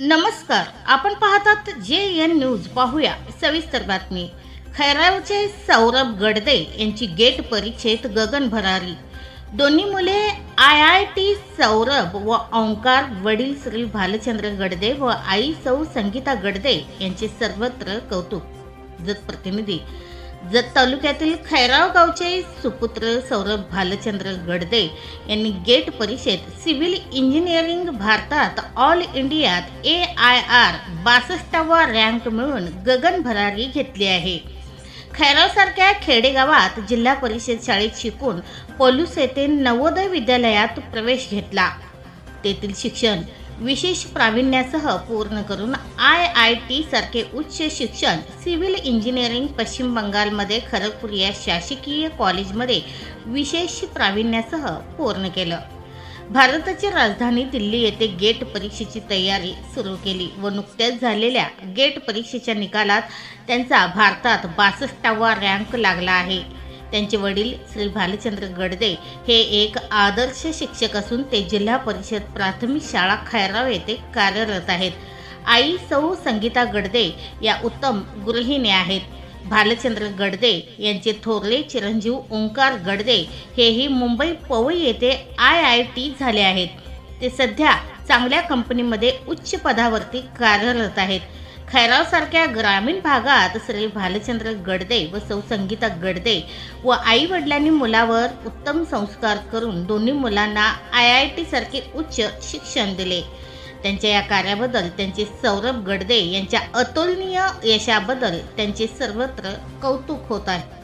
नमस्कार आपण पाहतात जे एन न्यूज. पाहूया सविस्तर बातमी. खैरावचे सौरभ गडदे यांची गेट परीक्षेत गगन भरारी दोन्ही मुले आय आय टी सौरभ व ओंकार वडील श्री भालचंद्र गडदे व आई सौ संगीता गडदे यांचे सर्वत्र कौतुक. जत प्रतिनिधी. जत तालुक्यातील खैराव गावचे सुपुत्र सौरभ भालचंद्र गडदे यांनी गेट परिषद सिव्हिल इंजिनिअरिंग भारतात ऑल इंडियात ए आय आर बासष्टावा रँक मिळून गगन भरारी घेतली आहे. खैरावसारख्या खेडेगावात जिल्हा परिषद शाळेत शिकून पोलूस येथे नवोदय विद्यालयात प्रवेश घेतला. तेथील शिक्षण विशेष प्रावीण्यासह पूर्ण करून आय आय टी सारखे उच्च शिक्षण सिव्हिल इंजिनिअरिंग पश्चिम बंगालमध्ये खरगपूर या शासकीय कॉलेजमध्ये विशेष प्रावीण्यासह पूर्ण केलं. भारताची राजधानी दिल्ली येथे गेट परीक्षेची तयारी सुरू केली व नुकत्याच झालेल्या गेट परीक्षेच्या निकालात त्यांचा भारतात बासष्टावा रँक लागला आहे. त्यांचे वडील श्री भालचंद्र गडदे हे एक आदर्श शिक्षक असून ते जिल्हा परिषद प्राथमिक शाळा खैराव येथे कार्यरत आहेत. आई सौ संगीता गडदे या उत्तम गृहिणी आहेत. भालचंद्र गडदे यांचे थोरले चिरंजीव ओंकार गडदे हेही मुंबई पवई येथे आय आय टी झाले आहेत. ते सध्या चांगल्या कंपनीमध्ये उच्च पदावरती कार्यरत आहेत. खैरावसारख्या ग्रामीण भागात श्री भालचंद्र गडदे व सौ संगीता गडदे व आई वडिलांनी मुलावर उत्तम संस्कार करून दोन्ही मुलांना आय आय टीसारखे उच्च शिक्षण दिले. त्यांच्या या कार्याबद्दल त्यांचे सौरभ गडदे यांच्या अतुलनीय यशाबद्दल त्यांचे सर्वत्र कौतुक होत आहे.